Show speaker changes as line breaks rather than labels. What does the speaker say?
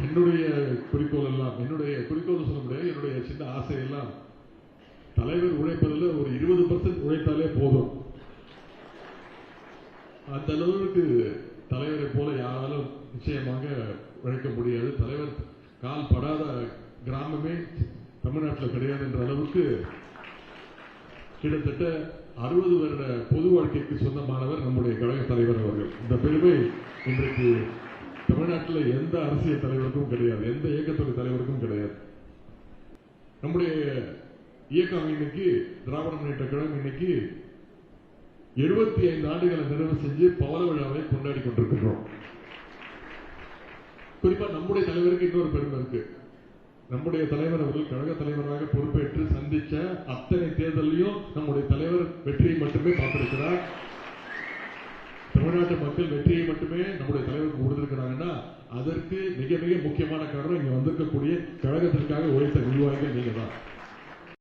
என்னுடைய குறிக்கோள் எல்லாம் என்னுடைய குறிக்கோள் சொல்ல முடியாது என்னுடைய சின்ன ஆசை எல்லாம் தலைவர் உழைப்பதில் ஒரு இருபது பர்சன்ட் உழைத்தாலே போதும். அந்த அளவுக்கு தலைவரை போல யாராலும் நிச்சயமாக உழைக்க முடியாது. தலைவர் கால் படாத கிராமமே தமிழ்நாட்டில் கிடையாது என்ற அளவுக்கு கிட்டத்தட்ட அறுபது வருட பொது வாழ்க்கைக்கு சொந்தமானவர் நம்முடைய கழக தலைவர் அவர்கள். இந்த பெருமை இன்றைக்கு தமிழ்நாட்டில் எந்த அரசியல் தலைவருக்கும் கிடையாது எந்த இயக்கத்துறை தலைவருக்கும் கிடையாது. நம்முடைய இயக்கம் இன்னைக்கு திராவிட முன்னேற்ற கழகம் இன்னைக்கு எழுபத்தி ஐந்து ஆண்டுகளை நிறைவு செஞ்சு பவள விழாவை கொண்டாடி கொண்டிருக்கிறோம். குறிப்பா நம்முடைய தலைவருக்கு இன்னொரு பெருமை இருக்கு. நம்முடைய தலைவர் அவர்கள் கழக தலைவராக பொறுப்பேற்று சந்திச்ச அத்தனை தேர்தலையும் நம்முடைய தலைவர் வெற்றியை மட்டுமே பார்த்திருக்கிறார். தமிழ்நாட்டு மக்கள் வெற்றியை மட்டுமே நம்முடைய அதற்கு மிக மிக முக்கியமான காரணம் இங்க வந்திருக்கக்கூடிய கழகத்திற்காக உழைத்த நிர்வாகிகள் நீங்க